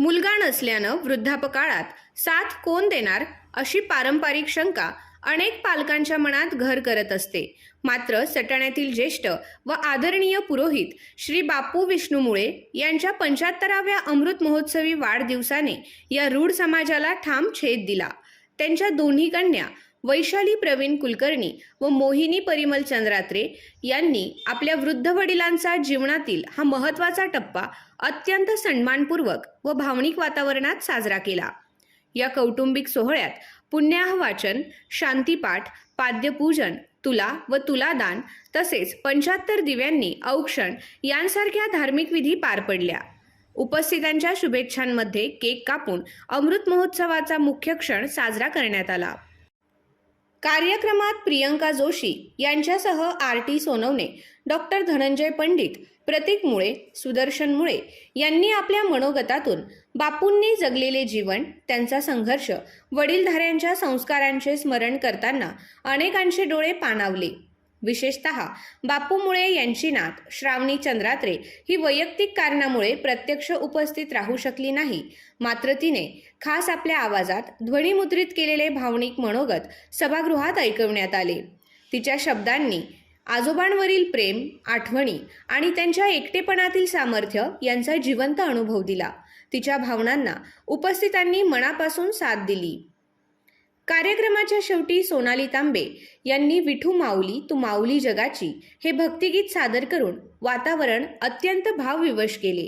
मुलगा नसल्यानं वृद्धापकाळात साथ कोण देणार अशी पारंपरिक शंका अनेक पालकांच्या मनात घर करत असते. मात्र सटाण्यातील ज्येष्ठ व आदरणीय पुरोहित श्री बापू विष्णू मुळे यांच्या पंच्याहत्तराव्या अमृत महोत्सवी वाढदिवसाने या रूढ समाजाला ठाम छेद दिला. त्यांच्या दोन्ही कन्या वैशाली प्रवीण कुलकर्णी व मोहिनी परिमल चंद्रात्रे यांनी आपल्या वृद्ध वडिलांचा जीवनातील हा महत्त्वाचा टप्पा अत्यंत सन्मानपूर्वक व भावनिक वातावरणात साजरा केला. या कौटुंबिक सोहळ्यात पुण्याह वाचन शांतीपाठ पाद्यपूजन तुला व तुलादान तसेच पंच्याहत्तर दिव्यांनी औक्षण यांसारख्या धार्मिक विधी पार पडल्या. उपस्थितांच्या शुभेच्छांमध्ये केक कापून अमृत महोत्सवाचा मुख्य क्षण साजरा करण्यात आला. कार्यक्रमात प्रियंका जोशी यांच्यासह R T Sonawane doctor Dhananjay Pandit Prateek Mule Sudarshan Mule यांनी आपल्या मनोगतातून बापूंनी जगलेले जीवन त्यांचा संघर्ष वडीलधाऱ्यांच्या संस्कारांचे स्मरण करताना अनेकांचे डोळे पाणावले. विशेषत बापू मुळे यांची नात श्रावणी चंद्रात्रे ही वैयक्तिक कारणामुळे प्रत्यक्ष उपस्थित राहू शकली नाही. मात्र तिने खास आपल्या आवाजात ध्वनिमुद्रित केलेले भावनिक मनोगत सभागृहात ऐकवण्यात आले. तिच्या शब्दांनी आजोबांवरील प्रेम आठवणी आणि त्यांच्या एकटेपणातील सामर्थ्य यांचा जिवंत अनुभव दिला. तिच्या भावनांना उपस्थितांनी मनापासून साथ दिली. कार्यक्रमाच्या शेवटी सोनाली तांबे यांनी विठू माऊली तू माऊली जगाची हे भक्तिगीत सादर करून वातावरण अत्यंत भावविवश केले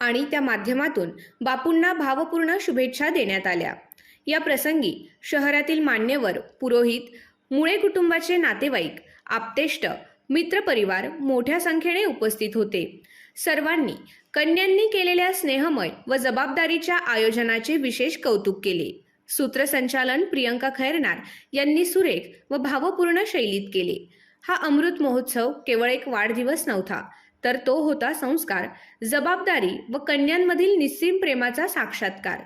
आणि त्या माध्यमातून बापूंना भावपूर्ण शुभेच्छा देण्यात आल्या. या प्रसंगी शहरातील मान्यवर पुरोहित मुळे कुटुंबाचे नातेवाईक आप्तेष्ट मित्रपरिवार मोठ्या संख्येने उपस्थित होते. सर्वांनी कन्यांनी केलेल्या स्नेहमय व जबाबदारीच्या आयोजनाचे विशेष कौतुक केले. सूत्रसंचालन प्रियंका खैरनार यांनी सुरेख व भावपूर्ण शैलीत केले. हा अमृत महोत्सव केवळ एक वाढदिवस नव्हता तर तो होता संस्कार जबाबदारी व कन्यांमधील निस्सीम प्रेमाचा साक्षात्कार.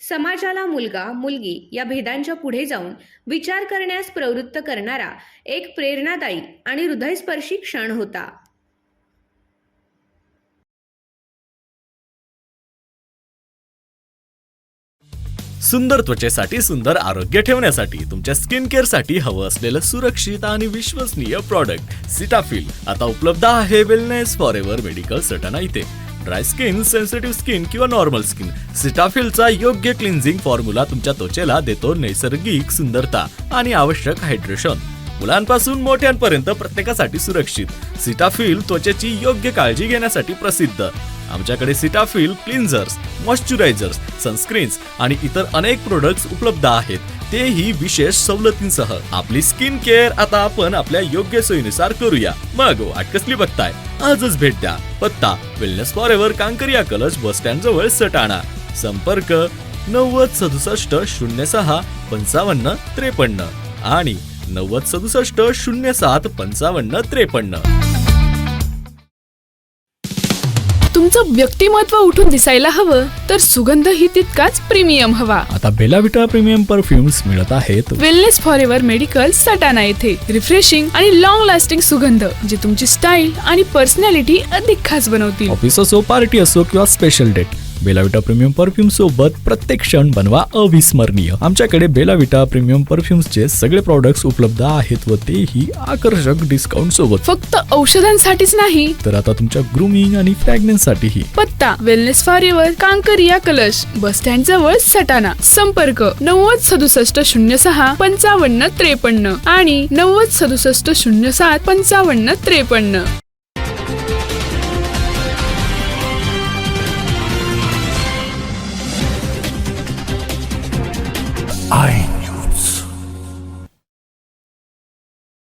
समाजाला मुलगा मुलगी या भेदांच्या पुढे जाऊन विचार करण्यास प्रवृत्त करणारा एक प्रेरणादायी आणि हृदयस्पर्शी क्षण होता. सुंदर त्वचेसाठी सुंदर आरोग्य ठेवण्यासाठी तुमच्या स्किन केअरसाठी हवं असलेलं सुरक्षित आणि विश्वसनीय प्रॉडक्ट सिटाफिल आता उपलब्ध आहे wellness for ever medical Satana इथे. ड्राय स्किन सेन्सिटिव्ह स्किन किंवा नॉर्मल स्किन. सिटाफिलचा योग्य क्लिन्झिंग फॉर्म्युला तुमच्या त्वचेला देतो नैसर्गिक सुंदरता आणि आवश्यक हायड्रेशन. मुलांपासून मोठ्यांपर्यंत प्रत्येकासाठी सुरक्षित. सिटाफिल त्वचेची योग्य काळजी घेण्यासाठी प्रसिद्ध. आमच्याकडे सिटाफिल क्लिन्झर्स मॉइश्चरायझर्स सनस्क्रीन्स आणि इतर अनेक प्रोडक्ट्स उपलब्ध आहेत. तेही विशेष सवलतींसह. आपली स्किन केअर आता आपण आपल्या योग्य सोयीनुसार करूया. मग वाट कसली बघताय? आजच भेट द्या. पत्ता वेलनेस फॉर एव्हर कांकरिया कलश बस स्टँड जवळ सटाणा. संपर्क नव्वद सदुसष्ट शून्य सहा पंचावन्न त्रेपन्न आणि नव्वद सदुसष्ट शून्य सात पंचावन्न त्रेपन्न. तुमचं व्यक्तिमत्व उठून दिसायला हवं तर सुगंध ही तितकाच प्रीमियम हवा. आता बेलाविटा प्रीमियम परफ्युम्स मिळत आहेत. Wellness for ever medical Satana येथे. रिफ्रेशिंग आणि लॉंग लास्टिंग सुगंध जे तुमची स्टाईल आणि पर्सनॅलिटी अधिक खास बनवतील. ऑफिस असो पार्टी असो किंवा special date Bellavita premium perfume सोबत प्रत्येक क्षण बनवा अविस्मरणीय. आमच्याकडे बेलाविटा प्रीमियम परफ्युम्सचे सगळे प्रॉडक्ट्स उपलब्ध आहेत व तेही आकर्षक डिस्काउंट सोबत. फक्त औषधांसाठीच नाही. तर आता तुमच्या ग्रुमिंग आणि फ्रॅग्रन्स साठीही पत्ता वेलनेस फॉर एव्हर कांकरिया कलश बस स्टँड जवळ सटाणा. संपर्क नव्वद सदुसष्ट शून्य सहा पंचावन्न त्रेपन्न आणि नव्वद सदुसष्ट शून्य सात पंचावन्न त्रेपन्न.